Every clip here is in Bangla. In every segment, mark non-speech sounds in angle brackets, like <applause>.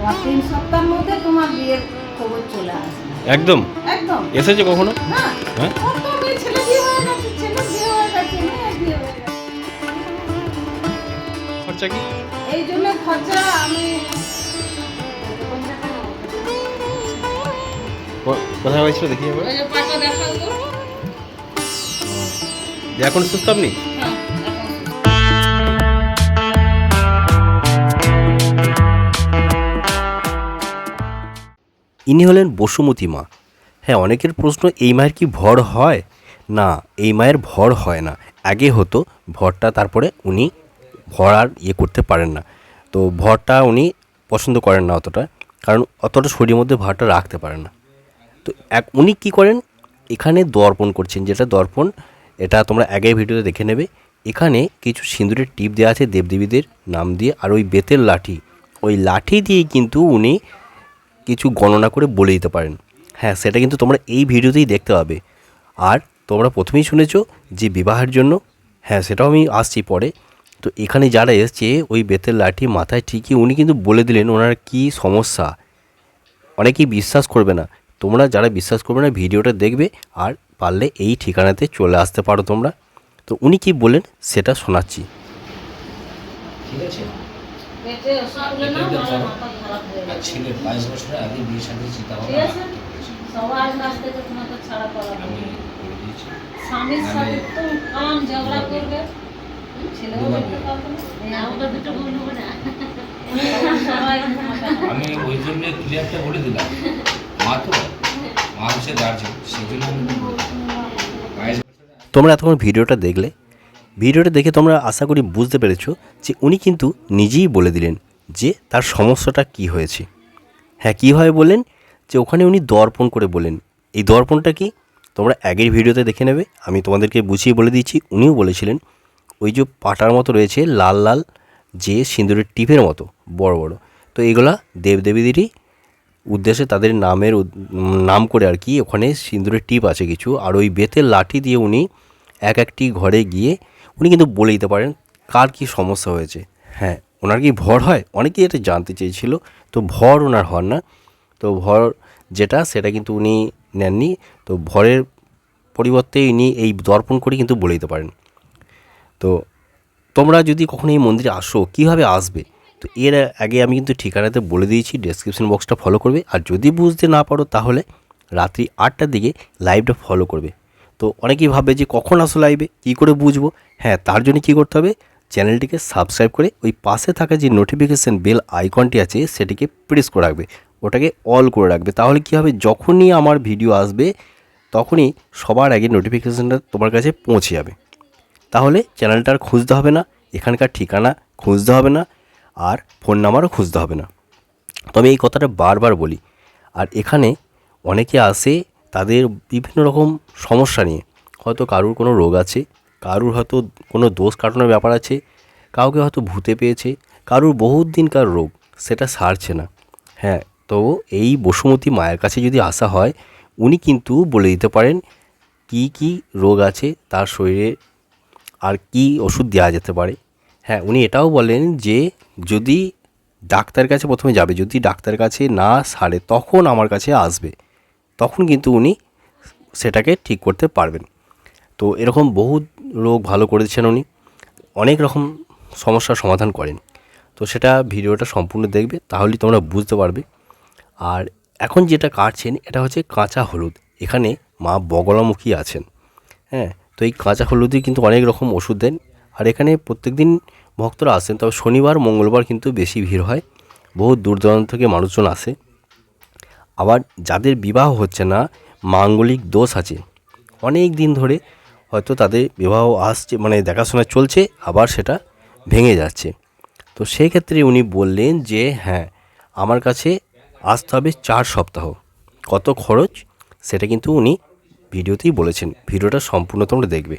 তোমার তিন সপ্তাহের মধ্যে তোমার বিয়ের খবর চলে আসবে। একদম? একদম। এসেছে কখনো? হ্যাঁ। হ্যাঁ? কত মেয়ে ছেলে বিয়ে হয়ে গেছে ছেলে বিয়ে হয়ে গেছে মেয়ে বিয়ে হয়ে গেছে। খরচা কি? এই জন্য খরচা আমি কোথায় হয়েছিল দেখি এখন সুস্থ আপনি? হ্যাঁ। ইনি হলেন বসুমতী মা। হ্যাঁ অনেকের প্রশ্ন, এই মায়ের কি ভর হয়? না, এই মায়ের ভর হয় না। আগে হতো, ভরটা তারপরে উনি ভর আর ইয়ে করতে পারেন না। তো ভরটা উনি পছন্দ করেন না অতটা, কারণ অতটা শরীরের মধ্যে ভরটা রাখতে পারেন না। তো এক, উনি কী করেন? এখানে দর্পণ করছেন। যেটা দর্পণ, এটা তোমরা আগের ভিডিওতে দেখে নেবে। এখানে কিছু সিঁদুরের টিপ দেওয়া আছে দেবদেবীদের নাম দিয়ে, আর ওই বেতের লাঠি। ওই লাঠি দিয়ে কিন্তু উনি কিছু গণনা করে বলে দিতে পারেন। হ্যাঁ সেটা কিন্তু তোমরা এই ভিডিওতেই দেখতে পাবে। আর তোমরা প্রথমেই শুনেছো যে বিবাহের জন্য হ্যাঁ সেটাও আমি আসছি পরে। তো এখানে যারা এসছে, ওই বেতের লাঠি মাথায় ঠিকই উনি কিন্তু বলে দিলেন ওনার কী সমস্যা। অনেকেই বিশ্বাস করবে না। তোমরা যারা বিশ্বাস করবে না, ভিডিওটা দেখবে আর পারলে এই ঠিকানাতে চলে আসতে পারো তোমরা। তো উনি কি বললেন, সেটা শোনাচ্ছি। ঠিক আছে? হয়ে ছেলের বাইশ বছরের আগে বিয়ে শাদী চিন্তা ঠিক সবার কাছ থেকে তোমাকে ছাড়া করা আমি হবে করে দিয়েছি। স্বামীর সাথে তো কাম ঝগড়া করবে। ছেলেও দেখতে পাবে না। আমরা দুটো বলব না। <laughs> আমি ওই জন্য ক্লিয়ারটা বলে দিলাম। মা তো মা হচ্ছে গার্জেন সেই জন্য আগে তোমরা এতক্ষণ ভিডিওটা দেখলে ভিডিওটা দেখে তোমরা আশা করি বুঝতে পেরেছ যে উনি কিন্তু নিজেই বলে দিলেন যে তার সমস্যাটা কি হয়েছে। হ্যাঁ কীভাবে বললেন? যে ওখানে উনি দর্পণ করে বলেন এই দর্পণটা কি? তোমরা আগের ভিডিওতে দেখে নেবে, আমি তোমাদেরকে বুঝিয়ে বলে দিচ্ছি, উনিও বলেছিলেন, ওই যে পাটার মতো রয়েছে, লাল লাল, যে সিঁদুরের টিপের মতো, বড় বড়। তো এগুলা দেবদেবীদেরই উদ্দেশ্যে তাদের নামের নাম করে আর কি, ওখানে সিঁদুরের টিপ আছে কিছু, আর ওই বেতের লাঠি দিয়ে উনি এক একটি ঘরে গিয়ে উনি কিন্তু বলে দিতে পারেন কার কি সমস্যা হয়েছে। হ্যাঁ ওনার কি ভর হয়? অনেকেই এটা জানতে চেয়েছিল। তো ভর ওনার হন না। তো ভর যেটা, সেটা কিন্তু উনি নেননি। তো ভরের পরিবর্তে ইনি এই দর্পণ করে কিন্তু বলে দিতে পারেন। তো তোমরা যদি কখনো এই মন্দিরে আসো, কীভাবে আসবে? তো এর আগে আমি কিন্তু ঠিকানাতে বলে দিয়েছি ডেসক্রিপশন বক্সটা ফলো করবে। আর যদি বুঝতে না পারো, তাহলে রাত্রি আটটার দিকে লাইভটা ফলো করবে। তো অনেকেই ভাবে যে কখন আসলে লাইভে কী করে বুঝব? হ্যাঁ তার জন্য কী করতে হবে? চ্যানেলটিকে সাবস্ক্রাইব করে ওই পাশে থাকা যে নোটিফিকেশান বেল আইকনটি আছে, সেটিকে প্রেস করে রাখবে। ওটাকে অল করে রাখবে। তাহলে কী হবে? যখনই আমার ভিডিও আসবে, তখনই সবার আগে নোটিফিকেশানটা তোমার কাছে পৌঁছে যাবে। তাহলে চ্যানেলটা আর খুঁজতে হবে না। এখানকার ঠিকানা খুঁজতে হবে না। আর ফোন নাম্বারও খুঁজতে হবে না। তবে এই কথাটা বারবার বলি। আর এখানে অনেকে আসে তাদের বিভিন্ন রকম সমস্যা নিয়ে। হয়তো কারুর কোনো রোগ আছে, কারুর হয়তো কোনো দোষ কাটানোর ব্যাপার আছে, কাউকে হয়তো ভূতে পেয়েছে, কারুর বহুত দিনকার রোগ, সেটা সারছে না। হ্যাঁ তো এই বসুমতী মায়ের কাছে যদি আসা হয়, উনি কিন্তু বলে দিতে পারেন কি কি রোগ আছে তার শরীরে আর কি ওষুধ দেওয়া যেতে পারে। হ্যাঁ উনি এটাও বলেন যে যদি ডাক্তার কাছে প্রথমে যাবে, যদি ডাক্তার কাছে না সারে, তখন আমার কাছে আসবে। তখন কিন্তু উনি সেটাকে ঠিক করতে পারবেন। তো এরকম বহু রোগ ভালো করেছেন উনি। অনেক রকম সমস্যার সমাধান করেন। তো সেটা ভিডিওটা সম্পূর্ণ দেখবে, তাহলেই তোমরা বুঝতে পারবে। আর এখন যেটা কাটছেন, এটা হচ্ছে কাঁচা হলুদ। এখানে মা বগলামুখী আছেন। হ্যাঁ তো এই কাঁচা হলুদে কিন্তু অনেক রকম ওষুধ দেন। আর এখানে প্রত্যেক দিন ভক্তরা আসেন, তবে শনিবার, মঙ্গলবার কিন্তু বেশি ভিড় হয়। বহু দূর দূরান্ত থেকে মানুষজন আসে। আবার যাদের বিবাহ হচ্ছে না, মাঙ্গলিক দোষ আছে। অনেক দিন ধরে হয়তো তাদের বিবাহ আসছে মানে দেখাশোনা চলছে, আবার সেটা ভেঙে যাচ্ছে। তো সেই ক্ষেত্রে উনি বললেন যে হ্যাঁ আমার কাছে আসতে হবে চার সপ্তাহ। কত খরচ? সেটা কিন্তু উনি ভিডিওতেই বলেছেন। ভিডিওটা সম্পূর্ণ তোমরা দেখবে।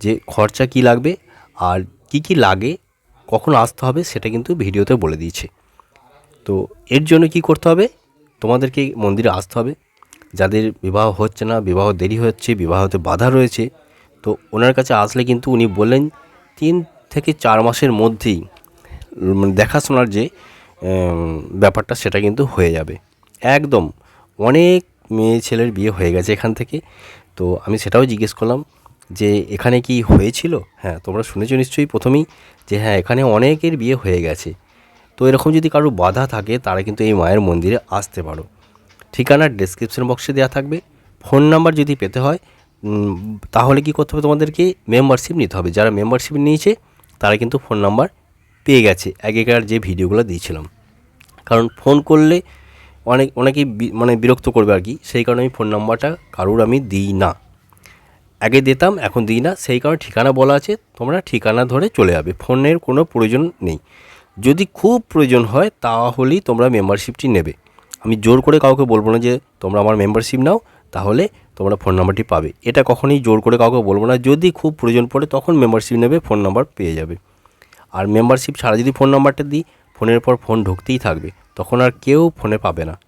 যে খরচা কি লাগবে আর কি কি লাগে, কখন আসতে হবে সেটা কিন্তু ভিডিওতে বলে দিয়েছে। তো এর জন্য কি করতে হবে? তোমাদেরকে মন্দিরে আসতে হবে। যাদের বিবাহ হচ্ছে না, বিবাহ দেরি হচ্ছে, বিবাহতে বাধা রয়েছে, তো ওনার কাছে আসলে কিন্তু উনি বললেন, তিন থেকে চার মাসের মধ্যেই মানে দেখাশোনার যে ব্যাপারটা সেটা কিন্তু হয়ে যাবে। একদম অনেক মেয়ে ছেলের বিয়ে হয়ে গেছে এখান থেকে। তো আমি সেটাও জিজ্ঞেস করলাম যে, এখানে কি হয়েছিল? হ্যাঁ তোমরা শুনেছো নিশ্চয়ই প্রথমেই যে হ্যাঁ এখানে অনেকের বিয়ে হয়ে গেছে। তো এরকম যদি কারও বাধা থাকে, তারা কিন্তু এই মায়ের মন্দিরে আসতে পারো। ঠিকানা ডেসক্রিপশন বক্সে দেওয়া থাকবে। ফোন নাম্বার যদি পেতে হয় তাহলে কি করতে হবে তোমাদেরকে মেম্বারশিপ নিতে হবে। যারা মেম্বারশিপ নিয়েছে, তারা কিন্তু ফোন নাম্বার পেয়ে গেছে, আগেকার যে ভিডিওগুলো দিয়েছিলাম। কারণ ফোন করলে অনেক, অনেকেই মানে বিরক্ত করবে আর কি। সেই কারণে আমি ফোন নাম্বারটা কারুর আমি দিই না। আগে দিতাম, এখন দিই না। সেই কারণে ঠিকানা বলা আছে, তোমরা ঠিকানা ধরে চলে যাবে। ফোনের কোনো প্রয়োজন নেই। যদি খুব প্রয়োজন হয়, তাহলেই তোমরা মেম্বারশিপটি নেবে। আমি জোর করে কাউকে বলব না যে, তোমরা আমার মেম্বারশিপ নাও, তাহলে তোমরা ফোন নাম্বারটি পাবে। এটা কখনোই জোর করে কাউকে বলব না। যদি খুব প্রয়োজন পড়ে, তখন মেম্বারশিপ নেবে ফোন নাম্বার পেয়ে যাবে। আর মেম্বারশিপ ছাড়া যদি ফোন নাম্বারটা দিই ফোনের পর ফোন ঢুকতেই থাকবে, তখন আর কেউ ফোনে পাবে না।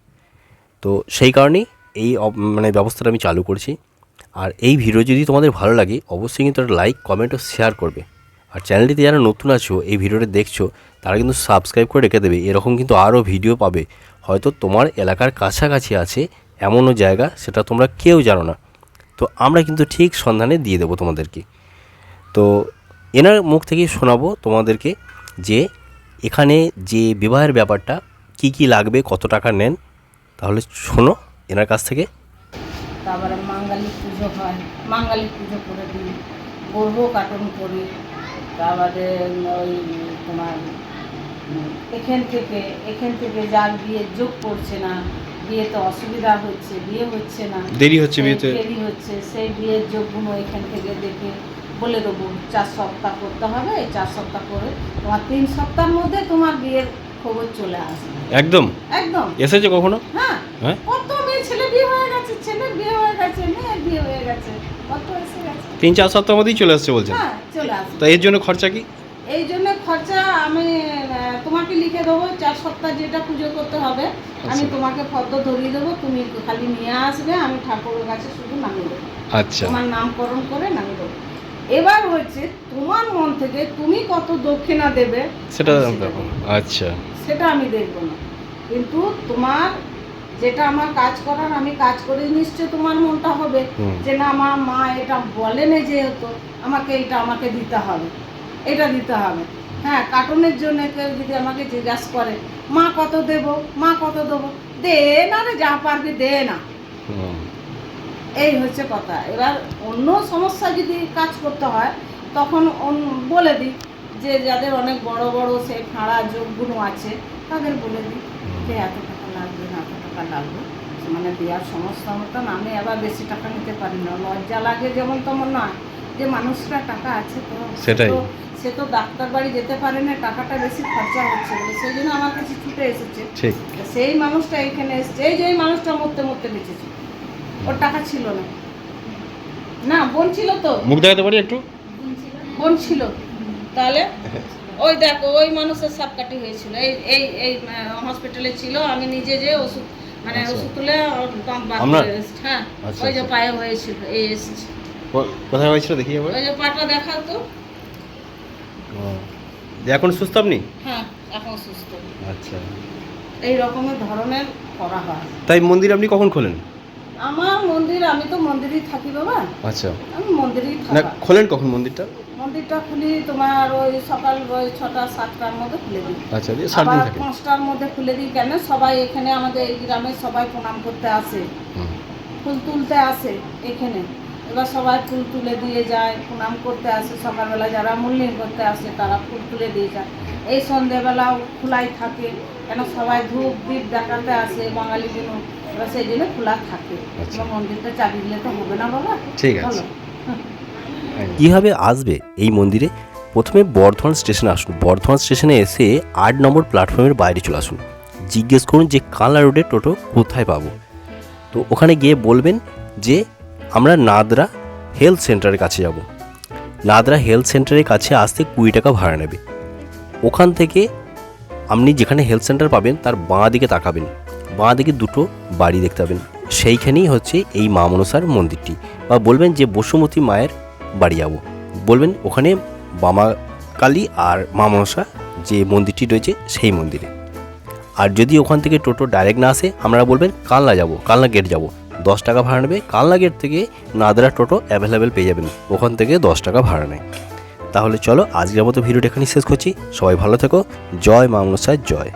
তো সেই কারণেই এই মানে ব্যবস্থাটা আমি চালু করছি। আর এই ভিডিও যদি তোমাদের ভালো লাগে, অবশ্যই কিন্তু লাইক কমেন্ট ও শেয়ার করবে। আর চ্যানেলটিতে যারা নতুন আছো, এই ভিডিওটা দেখছ তারা কিন্তু সাবস্ক্রাইব করে রেখে দেবে। এরকম কিন্তু আরও ভিডিও পাবে। হয়তো তোমার এলাকার কাছাকাছি আছে এমনও জায়গা, সেটা তোমরা কেউ জানো না। তো আমরা কিন্তু ঠিক সন্ধানে দিয়ে দেবো তোমাদেরকে। তো এনার মুখ থেকে শোনাবো তোমাদেরকে যে এখানে যে বিবাহের ব্যাপারটা, কি কি লাগবে, কত টাকা নেন, তাহলে শোনো এনার কাছ থেকে। তারপরে পুজো হয়। পুজো করে দিই। গর্ভ কাটন করি। তারপরে ওই তোমার এখান থেকে এখান থেকে যার বিয়ে যোগ করছে না বিয়েতে অসুবিধা হচ্ছে বিয়ে হচ্ছে না দেরি হচ্ছে বিয়েতে? দেরি হচ্ছে সেই বিয়ের যোগগুলো এখান থেকে দেখে বলে দেবো চার সপ্তাহ করতে হবে এই চার সপ্তাহ করে তোমার তিন সপ্তাহের মধ্যে তোমার বিয়ের খবর চলে আসবে। একদম? একদম। এসেছে কখনো? হ্যাঁ। হ্যাঁ? কত মেয়ে ছেলে বিয়ে হয়ে গেছে ছেলের বিয়ে হয়ে গেছে মেয়ের বিয়ে হয়ে গেছে কত এসে গেছে। তিন চার সপ্তাহ মধ্যেই চলে আসছে বলছেন? হ্যাঁ চলে আসবে তা এর জন্য খরচা কি? এই জন্য তোমাকে লিখে দেবো চার সপ্তাহ যেটা পুজো করতে হবে আমি আচ্ছা। তোমাকে ফর্দ ধরিয়ে দেবো তুমি খালি নিয়ে আসবে আমি ঠাকুরের কাছে শুধু নামিয়ে দেবো। আচ্ছা। তোমার নামকরণ করে নামিয়ে দেবো। এবার হচ্ছে তোমার মন থেকে তুমি কত দক্ষিণা দেবে সেটা আমি দেখব। আচ্ছা। সেটা আমি দেখব না। কিন্তু তোমার যেটা আমার কাজ করার আমি কাজ করে নিশ্চয় তোমার মনটা হবে। যে না আমার মা এটা বলেনি যেহেতু আমাকে এটা আমাকে দিতে হবে। এটা দিতে হবে। হ্যাঁ কার্টুনের জন্য কেউ যদি আমাকে জিজ্ঞাসা করে মা কত দেব? মা কত দেবো? দে না রে যা পারবি দে না। এই হচ্ছে কথা। এবার অন্য সমস্যা যদি কাজ করতে হয় তখন বলে দিই যে যাদের অনেক বড় বড় সে ফাঁড়া যোগগুলো আছে তাদের বলে দিই যে এত টাকা লাগবে না এত টাকা লাগবে। মানে দেওয়ার সমস্যা মতন আমি আবার বেশি টাকা নিতে পারি না। লজ্জা লাগে যেমন তেমন না যে মানুষরা টাকা আছে তো সেটাই। সে তো ডাক্তার বাড়ি যেতে পারে না টাকাটা বেশি খরচা হচ্ছে বলে সেই জন্য আমার কাছে ছুটে এসেছে। ঠিক। সেই মানুষটা এখানে এসছে এই যে এই মানুষটা মরতে মরতে বেঁচেছে। ওর টাকা ছিল না। না বোন ছিল তো। মুখ দেখাতে পারি একটু? বোন ছিল। তাহলে ওই দেখো ওই মানুষের সাপকাঠি হয়েছিল। এই এই এই হসপিটালে ছিল আমি নিজে যে ওষুধ মানে আচ্ছা। ওষুধ তুলে। হ্যাঁ আচ্ছা, ওই যে আচ্ছা। পায়ে হয়েছিল এই এসেছে। কোথায় হয়েছিল দেখি ওই যে পাটা দেখাও তো। এখন সুস্থ আপনি? হ্যাঁ এখন সুস্থ। আচ্ছা। এই রকমের ধরনের করা হয়। তাই মন্দির আপনি কখন খোলেন? আমার মন্দির আমি তো মন্দিরেই থাকি বাবা। আচ্ছা। আমি মন্দিরেই না থাকি খোলেন কখন মন্দিরটা? মন্দিরটা খুলি তোমার ওই সকাল ওই ছটা সাতটার মধ্যে খুলে দিই। আচ্ছা দিয়ে সাত দিন থাকে। পাঁচটার মধ্যে খুলে দিই কেন? সবাই এখানে আমাদের এই গ্রামে সবাই প্রণাম করতে আসে। ফুল তুলতে আসে এখানে। এবার সবাই ফুল তুলে দিয়ে যায় প্রণাম করতে আসে সকালবেলা যারা মূল্যায়ন করতে আসে তারা ফুল তুলে দিয়ে যায়। এই সন্ধেবেলাও খোলাই থাকে কেন সবাই ধূপ দ্বীপ দেখাতে আসে বাঙালি দিন এবার সেই জন্য খোলা থাকে। আচ্ছা। মন্দিরটা চাবি দিলে তো হবে না বাবা। ঠিক আছে। <laughs> কীভাবে আসবে এই মন্দিরে? প্রথমে বর্ধমান স্টেশনে আসুন। বর্ধমান স্টেশনে এসে আট নম্বর প্ল্যাটফর্মের বাইরে চলে আসুন। জিজ্ঞেস করুন যে কানলা রোডে টোটো কোথায় পাবো? তো ওখানে গিয়ে বলবেন যে আমরা নাদরা হেলথ সেন্টারের কাছে যাব। নাদরা হেলথ সেন্টারের কাছে আসতে কুড়ি টাকা ভাড়া নেবে। ওখান থেকে আপনি যেখানে হেলথ সেন্টার পাবেন, তার বাঁ দিকে তাকাবেন। বাঁ দিকে দুটো বাড়ি দেখতে পাবেন। সেইখানেই হচ্ছে এই মা মনসার মন্দিরটি। বা বলবেন যে বসুমতী মায়ের বাড়ি যাব। বলবেন ওখানে বামা কালী আর মা মনসা যে মন্দিরটি রয়েছে, সেই মন্দিরে। আর যদি ওখান থেকে টোটো ডাইরেক্ট না আসে, আমরা বলবেন কালনা যাব, কালনা গেট যাব। দশ টাকা ভাড়া নেবে কালনা গেট থেকে নাদরা টোটো অ্যাভেলেবেল পেয়ে যাবেন। ওখান থেকে দশ টাকা ভাড়া নেয়। তাহলে চলো, আজকের মতো ভিডিওটা এখানেই শেষ করছি। সবাই ভালো থেকো। জয় মা মনসার জয়।